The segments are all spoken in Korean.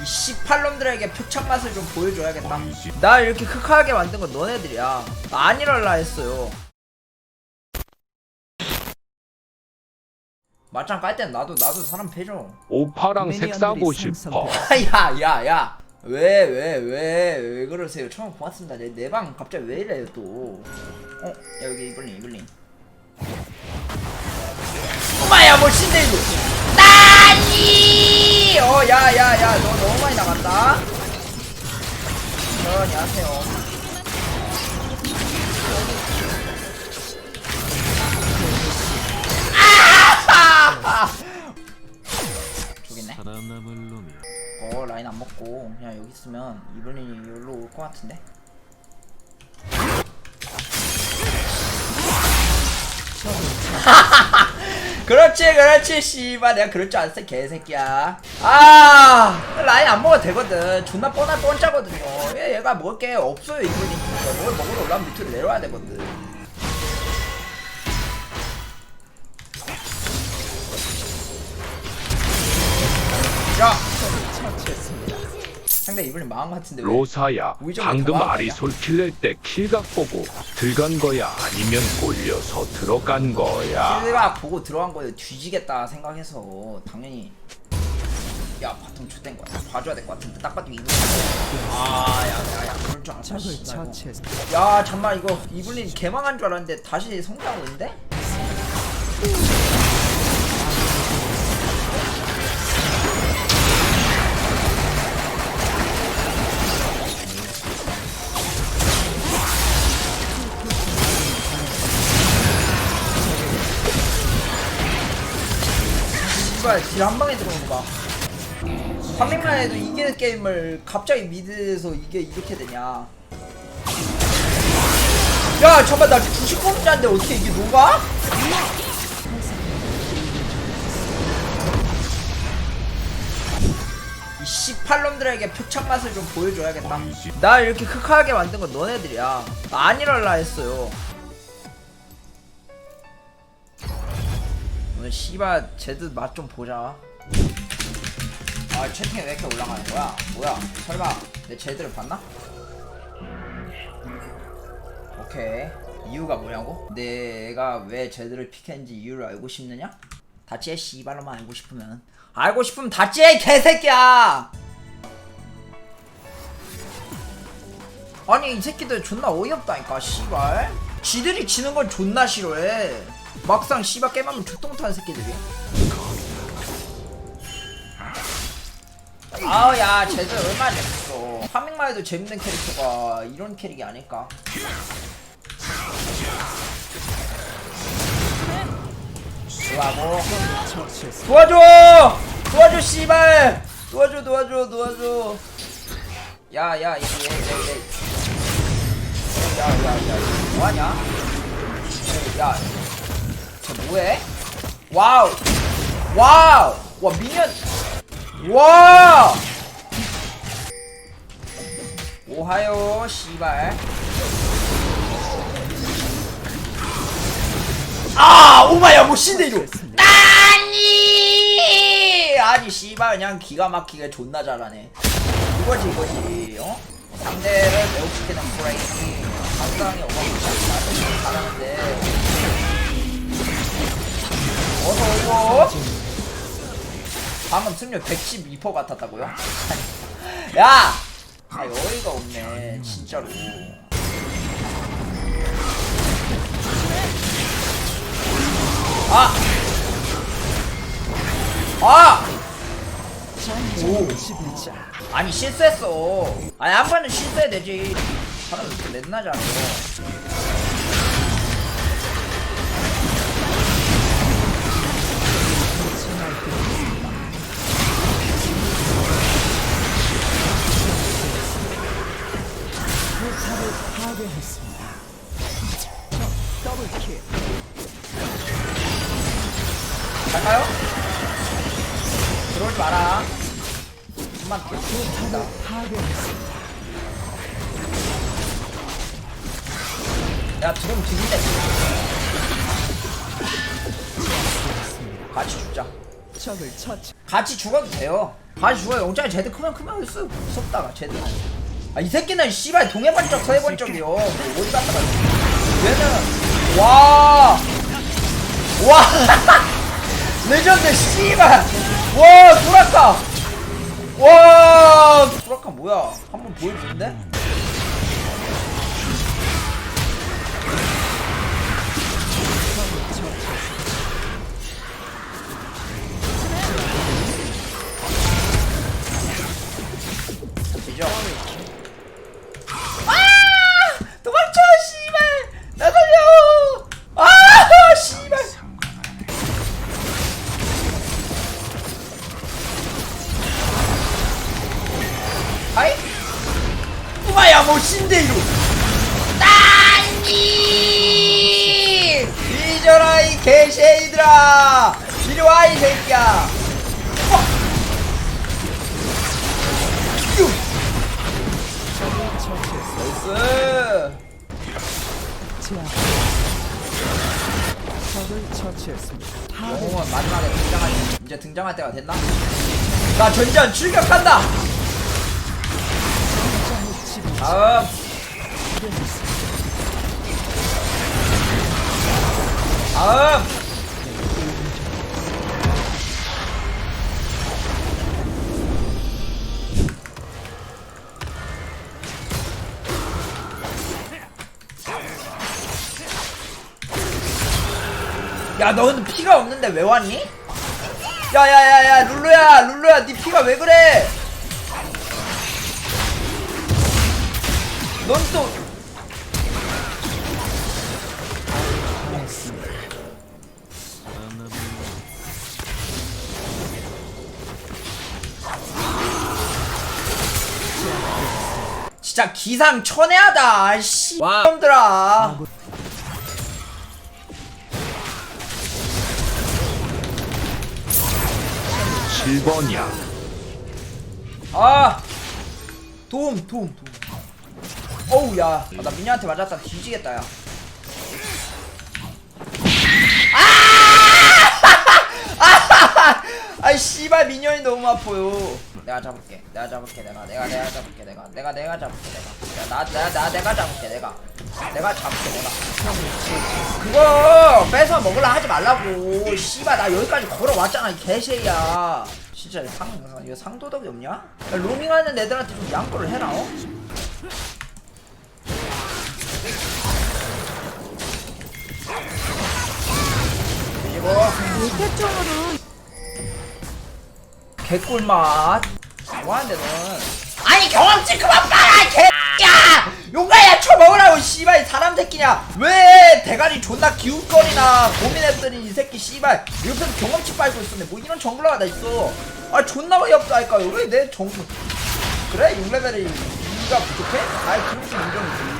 이 18놈들에게 표창 맛을 좀 보여줘야겠다. 나 이렇게 흑하게 만든 건 너네들이야. 나안 이럴라 했어요. 맞짱 깔 땐 나도 나도 사람 패줘. 오파랑 색 사고 싶어. 야, 야, 야. 왜, 왜, 왜, 왜 그러세요? 처음 고맙습니다. 내, 내방 갑자기 왜 이래요, 또. 어, 야, 여기 이블린, 이블린. 오마야, 뭐, 신데, 이거. 어, 야, 야, 야, 너 너무 많이 나갔다. 천천히 하세요. 아! 저기네. 살아남을 놈이 어 라인 안 먹고 그냥 여기 있으면 이블린이 여기로 올 것 같은데 그렇지 그렇지 씨발. 내가 그럴 줄 알았어 개새끼야. 아 라인 안 먹어도 되거든. 존나 뻔할 뻔짜거든요. 얘, 얘가 먹을 게 없어요 이블린 뭘 먹으러 올라면 밑으로 내려와야 되거든 상대 이블린 망한 것 같은데 왜? 로사야, 방금 더 나은 거 아리 아니야? 솔킬낼 때 킬각 보고 들어간 거야? 아니면 올려서 들어간 거야? 실각 보고 들어간 거에 뒤지겠다 생각해서 당연히 야 바텀 좆된 거야 봐줘야 될 것 같은데 딱 봐도 이블린 아야야야 그럴 줄 알았어 씨발, 이거. 야 잠만 이거 이블린 개망한 줄 알았는데 다시 성장하고 있는데? 씨발 딜한 방에 들어오는 거 봐. 300만 해도 이기는 게임을 갑자기 미드에서 이게 이렇게 되냐. 야 잠깐 나 99분자인데 어떻게 이게 녹아? 이 18놈들에게 표창 맛을 좀 보여줘야겠다. 나 이렇게 흑하게 만든 건 너네들이야. 나안 이럴라 했어요. 오늘 씨발 제드 맛 좀 보자. 아 채팅에 왜 이렇게 올라가는 거야? 뭐야? 설마 내 제드를 봤나? 오케이 이유가 뭐냐고? 내가 왜 제드를 픽했는지 이유를 알고 싶느냐? 다찌의 씨발로만 알고 싶으면 알고 싶으면 다찌의 개새끼야! 아니 이 새끼들 존나 어이없다니까 씨발 지들이 지는 건 존나 싫어해 막상 씨발 게임하면 족똥타는 새끼들이 아우 야 쟤들 얼마나 재밌어 파밍만 해도 재밌는 캐릭터가 이런 캐릭이 아닐까? 좋아고. 도와줘! 도와줘 씨발! 도와줘 도와줘 도와줘. 야야 이게 야야야 뭐하냐? 야 쟤 뭐해? 와우. 와우. 와 미니언. 와 오하요 씨발. 아 오마야 뭐 신데이로 아니! 아니 씨발 그냥 기가 막히게 존나 잘하네. 이거지 이거지. 어? 상대를 매혹시키는 브레이크 상당히 어마무시하게 잘하는데 어서 오고 방금 승률 112% 같았다고요? 야! 아 어이가 없네 진짜로 아! 아! 오. 아니 실수했어 아니 한 번은 실수해야 되지 사람 이렇게 잘해 같이 죽자. 같이 죽어도 돼요. 다시 죽어요. 영장이 제드 크면 크면 쓰 무섭다가 제드 아이 새끼는 씨발 동해번쩍 서해번쩍이요. 뭐 어디 갔다가. 얘는 와 와. 레전드 씨발. 와 도라카. 와. 도라카 뭐야? 한번 보여주는데? 나이스! 영웅은 마지막에 등장할 이제 등장할 때가 됐나? 나 전전 출격한다. 다음. 다음. 야, 넌 피가 없는데 왜 왔니? 야야야야 룰루야 룰루야 네 피가 왜 그래 넌 또 진짜 기상천외하다 씨 와. 놈들아 7번이야. 아! 도움 도움 도움. 어우 야나 미녀한테 맞았다. 뒤지겠다 야. 아! 아이 씨발 미녀이 너무 아파요 내가 잡을게. 내가 잡을게 내가. 내가 내가 잡을게 내가. 내가 내가 잡을게 내가. 나 내가 나 내가 잡을게 내가. 내가 잡을게 내가. 그거 뺏어 먹으려 하지 말라고. 씨발 나 여기까지 걸어왔잖아 이 개새야. 진짜 이거 상 이거 상도덕이 없냐? 야, 로밍하는 애들한테 좀 양보를 해라 어? 그리고 물개종으로. 개꿀맛 뭐하는데 넌? 아니 경험치 그만 빨아 개야! 용가야 쳐먹으라고 씨발 이 사람 새끼냐? 왜 대가리 존나 기웃거리나 고민했더니 이 새끼 씨발 옆에서 경험치 빨고 있었네. 뭐 이런 정글러가 다 있어. 아 존나 어이없다니까 왜내 정글. 그래? 6레벨이 이가 부족해? 아이 좀 인정이지.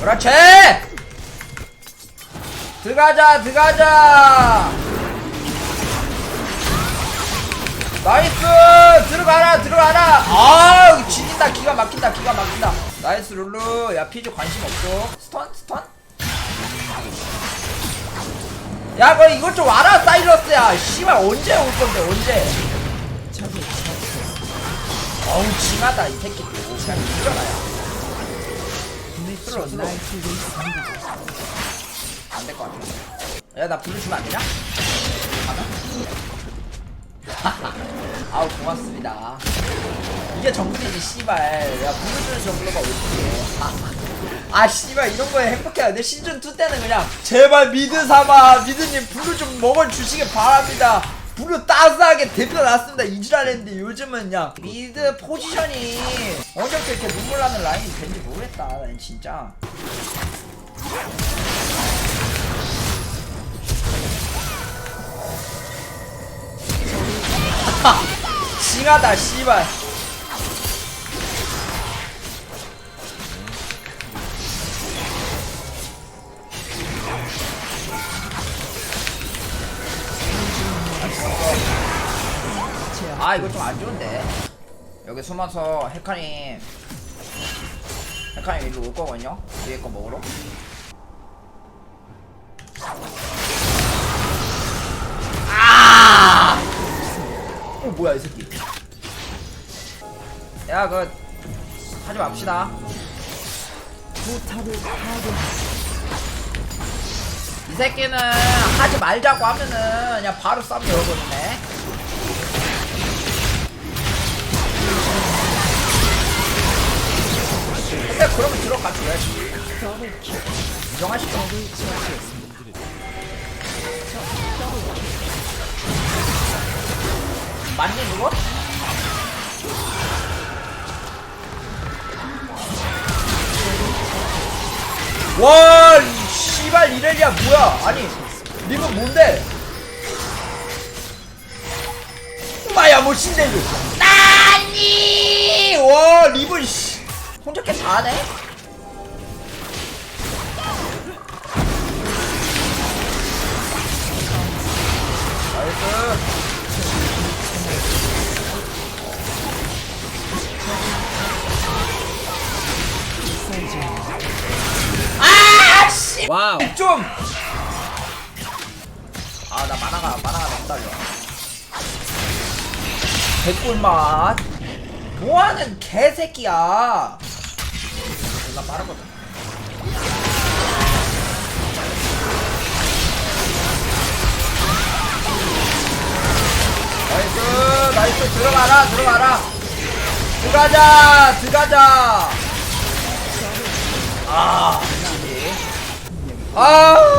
그렇지! 들어가자 들어가자 나이스! 들어가라 들어가라! 아 지린다 기가 막힌다 기가 막힌다. 나이스 룰루. 야 피즈 관심 없어. 스턴 스턴? 야 그럼 이것 좀 와라 사이러스야. 씨발 언제 올 건데 언제? 어우 징하다 이 새끼. 그냥 죽여라야 틀어줘 안될 것 같아. 야, 나 블루 주면 안 되냐? 아우, 고맙습니다. 이게 정글이지, 씨발. 야, 블루 주는 정글러가 어디에. 아, 씨발, 이런 거에 행복해야 돼. 시즌2 때는 그냥, 제발 미드 삼아. 미드님 블루 좀 먹어주시길 바랍니다. 블루 따스하게 대표. 이지랄 했는데 요즘은 그냥 미드 포지션이 언제부터 이렇게 눈물 나는 라인이 된지 모르겠다. 난 진짜. 징하다 씨발. 아 이거 좀 안 좋은데. 여기 숨어서 헤카님. 헤카님 일로 올 거거든요? 위에 거 먹으러 뭐야 이 새끼. 야 그거 하지 맙시다. 이 새끼는 하지 말자고 하면은 그냥 바로 쌈 열어버리네. 근데 그러면 들어가줘야지. 인정하시죠 맞니 그거? 와, 이 씨발 이렐리아 뭐야? 아니, 님은 뭔데? 마야 뭐 신데 이거? 나니! 와, 리븐 씨, 혼자 게 다 하네? 개꿀맛. 뭐하는 개새끼야. 존나 빠르거든. 나이스, 나이스, 들어가라, 들어가라. 들어가자, 들어가자. 아, 아,